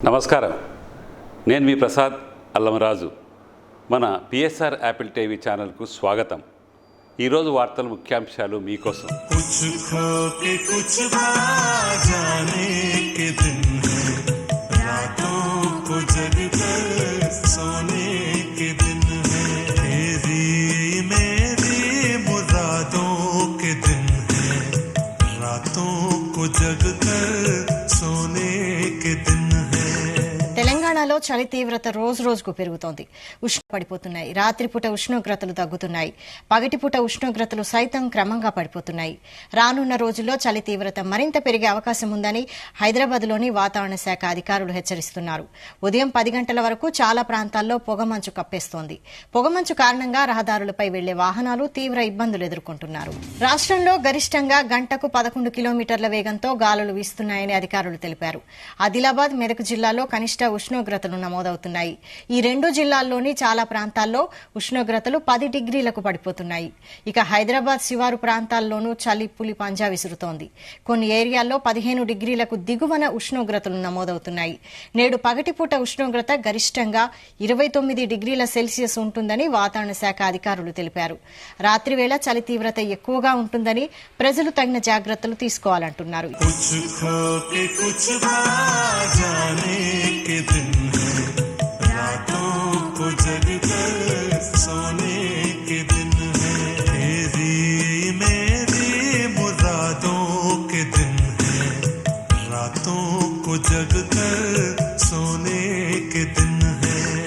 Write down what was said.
నమస్కారం నేను మీ ప్రసాద్ అల్లమరాజు మన పిఎస్ఆర్ యాపిల్ టీవీ ఛానల్కు స్వాగతం ఈరోజు వార్తల ముఖ్యాంశాలు మీకోసం कुछ खो के कुछ पा जाने के दिन है रातों को जग कर తెలంగాణలో చలి తీవ్రత రోజు రోజుకు పెరుగుతోంది. ఉష్ణ పడిపోతున్నాయి రాత్రిపూట ఉష్ణోగ్రతలు తగ్గుతున్నాయి. పగటిపూట ఉష్ణోగ్రతలు సైతం క్రమంగా పడిపోతున్నాయి. రానున్న రోజుల్లో చలి తీవ్రత మరింత పెరిగే అవకాశం ఉందని హైదరాబాద్లోని వాతావరణ శాఖ అధికారులు హెచ్చరిస్తున్నారు. ఉదయం పది గంటల వరకు చాలా ప్రాంతాల్లో పొగమంచు కప్పేస్తోంది. పొగమంచు కారణంగా రహదారులపై వెళ్ళే వాహనాలు తీవ్ర ఇబ్బందులు ఎదుర్కొంటున్నారు. రాష్ట్రంలో గరిష్టంగా గంటకు పదకొండు కిలోమీటర్ల వేగంతో గాలులు వీస్తున్నాయని అధికారులు తెలిపారు. ఆదిలాబాద్ మెదక్ జిల్లాలో కనిష్ట ఉష్ణోగ్రత ఉష్ణోగ్రతలు నమోదవుతున్నాయి. ఈ రెండు జిల్లాల్లోని చాలా ప్రాంతాల్లో ఉష్ణోగ్రతలు పది డిగ్రీలకు పడిపోతున్నాయి. ఇక హైదరాబాద్ శివారు ప్రాంతాల్లోనూ చలి పులి పంజా విసురుతోంది. కొన్ని ఏరియాల్లో పదిహేను డిగ్రీలకు దిగువన ఉష్ణోగ్రతలు నమోదవుతున్నాయి. నేడు పగటిపూట ఉష్ణోగ్రత గరిష్టంగా ఇరవై తొమ్మిది డిగ్రీల సెల్సియస్ ఉంటుందని వాతావరణ శాఖ అధికారులు తెలిపారు. రాత్రివేళ చలి తీవ్రత ఎక్కువగా ఉంటుందని ప్రజలు తగిన జాగ్రత్తలు తీసుకోవాలంటున్నారు. के दिन है। रातों को जगकर सोने के दिन